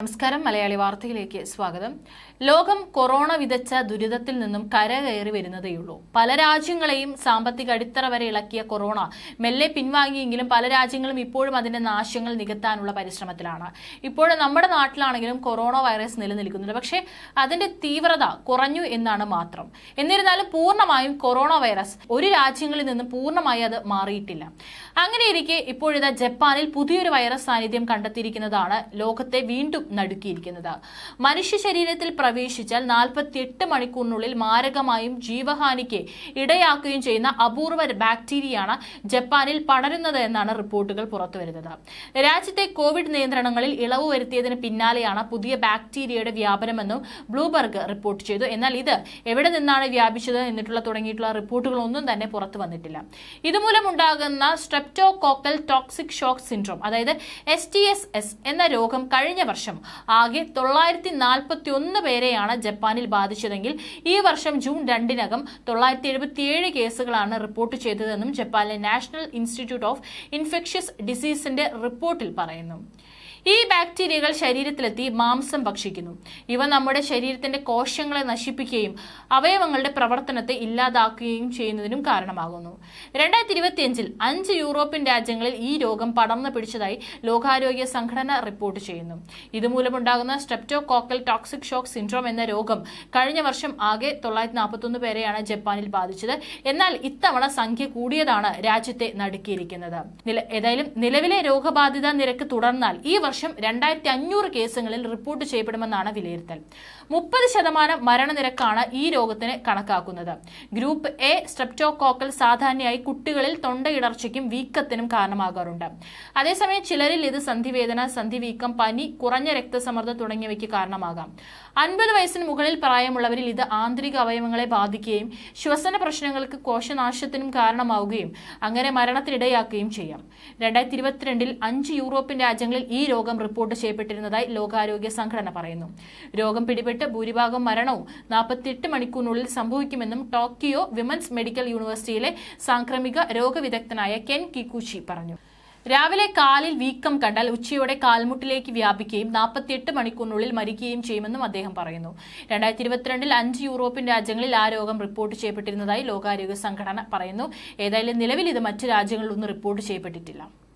നമസ്കാരം മലയാളി വാർത്തയിലേക്ക് സ്വാഗതം. ലോകം കൊറോണ വിതച്ച ദുരിതത്തിൽ നിന്നും കരകയറി വരുന്നതേയുള്ളൂ പല രാജ്യങ്ങളെയും സാമ്പത്തിക അടിത്തറ വരെ ഇളക്കിയ കൊറോണ മെല്ലെ പിൻവാങ്ങിയെങ്കിലും പല രാജ്യങ്ങളും ഇപ്പോഴും അതിന്റെ നാശങ്ങൾ നികത്താനുള്ള പരിശ്രമത്തിലാണ്. ഇപ്പോഴും നമ്മുടെ നാട്ടിലാണെങ്കിലും കൊറോണ വൈറസ് നിലനിൽക്കുന്നുണ്ട്. പക്ഷേ അതിന്റെ തീവ്രത കുറഞ്ഞു എന്നാണ് മാത്രം. എന്നിരുന്നാലും പൂർണമായും കൊറോണ വൈറസ് ഒരു രാജ്യങ്ങളിൽ നിന്നും പൂർണമായി അത് മാറിയിട്ടില്ല. അങ്ങനെയിരിക്കെ ഇപ്പോഴിതാ ജപ്പാനിൽ പുതിയൊരു വൈറസ് സാന്നിധ്യം കണ്ടെത്തിയിരിക്കുന്നതാണ് ലോകത്തെ വീണ്ടും നടുക്കിയിരിക്കുന്നത്. മനുഷ്യ ശരീരത്തിൽ പ്രവേശിച്ചാൽ നാൽപ്പത്തിയെട്ട് മണിക്കൂറിനുള്ളിൽ മാരകമായും ജീവഹാനിക്ക് ഇടയാക്കുകയും ചെയ്യുന്ന അപൂർവ ബാക്ടീരിയയാണ് ജപ്പാനിൽ പടരുന്നത് എന്നാണ് റിപ്പോർട്ടുകൾ പുറത്തുവരുന്നത്. രാജ്യത്തെ കോവിഡ് നിയന്ത്രണങ്ങളിൽ ഇളവ് വരുത്തിയതിന് പിന്നാലെയാണ് പുതിയ ബാക്ടീരിയയുടെ വ്യാപനമെന്നും ബ്ലൂബർഗ് റിപ്പോർട്ട് ചെയ്തു. എന്നാൽ ഇത് എവിടെ നിന്നാണ് വ്യാപിച്ചത് എന്നിട്ടുള്ള തുടങ്ങിയിട്ടുള്ള റിപ്പോർട്ടുകളൊന്നും തന്നെ പുറത്തു വന്നിട്ടില്ല. ഇതുമൂലം ഇതുമൂലമുണ്ടാകുന്ന സ്ട്രെപ്റ്റോകോക്കൽ ടോക്സിക് ഷോക്ക് സിൻഡ്രോം അതായത് എസ് ടി എസ് എസ് എന്ന രോഗം കഴിഞ്ഞ വർഷം ആകെ തൊള്ളായിരത്തി നാൽപ്പത്തി ഒന്ന് പേരെയാണ് ജപ്പാനിൽ ബാധിച്ചതെങ്കിൽ ഈ വർഷം ജൂൺ രണ്ടിനകം തൊള്ളായിരത്തി എഴുപത്തിയേഴ് കേസുകളാണ് റിപ്പോർട്ട് ചെയ്തതെന്നും ജപ്പാനിലെ നാഷണൽ ഇൻസ്റ്റിറ്റ്യൂട്ട് ഓഫ് ഇൻഫെക്ഷ്യസ് ഡിസീസിന്റെ റിപ്പോർട്ടിൽ പറയുന്നു. ഈ ബാക്ടീരിയകൾ ശരീരത്തിലെത്തി മാംസം ഭക്ഷിക്കുന്നു. ഇവ നമ്മുടെ ശരീരത്തിന്റെ കോശങ്ങളെ നശിപ്പിക്കുകയും അവയവങ്ങളുടെ പ്രവർത്തനത്തെ ഇല്ലാതാക്കുകയും ചെയ്യുന്നതിനും കാരണമാകുന്നു. രണ്ടായിരത്തി ഇരുപത്തിയഞ്ചിൽ അഞ്ച് യൂറോപ്യൻ രാജ്യങ്ങളിൽ ഈ രോഗം പടർന്നു പിടിച്ചതായി ലോകാരോഗ്യ സംഘടന റിപ്പോർട്ട് ചെയ്യുന്നു. ഇതുമൂലമുണ്ടാകുന്ന സ്ട്രെപ്റ്റോകോക്കൽ ടോക്സിക് ഷോക്ക് സിൻഡ്രോം എന്ന രോഗം കഴിഞ്ഞ വർഷം ആകെ തൊള്ളായിരത്തി നാൽപ്പത്തൊന്ന് പേരെയാണ് ജപ്പാനിൽ ബാധിച്ചത്. എന്നാൽ ഇത്തവണ സംഖ്യ കൂടിയതാണ് രാജ്യത്തെ നടുക്കിയിരിക്കുന്നത്. ഏതായാലും നിലവിലെ രോഗബാധിത നിരക്ക് തുടർന്നാൽ ഈ വർഷം രണ്ടായിരത്തി അഞ്ഞൂറ് കേസുകളിൽ റിപ്പോർട്ട് ചെയ്യപ്പെടുമെന്നാണ് വിലയിരുത്തൽ. മുപ്പത് ശതമാനം മരണനിരക്കാണ് ഈ രോഗത്തിന് കണക്കാക്കുന്നത്. ഗ്രൂപ്പ് എ സ്ട്രെപ്റ്റോകോക്കൽ സാധാരണയായി കുട്ടികളിൽ തൊണ്ടയിടർച്ചയ്ക്കും വീക്കത്തിനും കാരണമാകാറുണ്ട്. അതേസമയം ചിലരിൽ ഇത് സന്ധിവേദന സന്ധിവീക്കം പനി കുറഞ്ഞ രക്തസമ്മർദ്ദം തുടങ്ങിയവയ്ക്ക് കാരണമാകാം. അൻപത് വയസ്സിന് മുകളിൽ പ്രായമുള്ളവരിൽ ഇത് ആന്തരിക അവയവങ്ങളെ ബാധിക്കുകയും ശ്വസന പ്രശ്നങ്ങൾക്ക് കോശനാശത്തിനും കാരണമാവുകയും അങ്ങനെ മരണത്തിനിടയാക്കുകയും ചെയ്യാം. രണ്ടായിരത്തി ഇരുപത്തിരണ്ടിൽ അഞ്ച് യൂറോപ്യൻ രാജ്യങ്ങളിൽ ഈ രോഗം റിപ്പോർട്ട് ചെയ്യപ്പെട്ടിരുന്നതായി ലോകാരോഗ്യ സംഘടന പറയുന്നു. രോഗം പിടിപെട്ട് ഭൂരിഭാഗം മരണവും നാൽപ്പത്തിയെട്ട് മണിക്കൂറിനുള്ളിൽ സംഭവിക്കുമെന്നും ടോക്കിയോ വിമൻസ് മെഡിക്കൽ യൂണിവേഴ്സിറ്റിയിലെ സാംക്രമിക രോഗവിദഗ്ധനായ കെൻ കിക്കുച്ചി പറഞ്ഞു. രാവിലെ കാലിൽ വീക്കം കണ്ടാൽ ഉച്ചയോടെ കാൽമുട്ടിലേക്ക് വ്യാപിക്കുകയും നാൽപ്പത്തിയെട്ട് മണിക്കൂറിനുള്ളിൽ മരിക്കുകയും ചെയ്യുമെന്നും അദ്ദേഹം പറയുന്നു. രണ്ടായിരത്തി ഇരുപത്തിരണ്ടിൽ അഞ്ച് യൂറോപ്യൻ രാജ്യങ്ങളിൽ ആ രോഗം റിപ്പോർട്ട് ചെയ്യപ്പെട്ടിരുന്നതായി ലോകാരോഗ്യ സംഘടന പറയുന്നു. ഏതായാലും നിലവിൽ ഇത് മറ്റ് രാജ്യങ്ങളിലൊന്നും റിപ്പോർട്ട് ചെയ്യപ്പെട്ടിട്ടില്ല.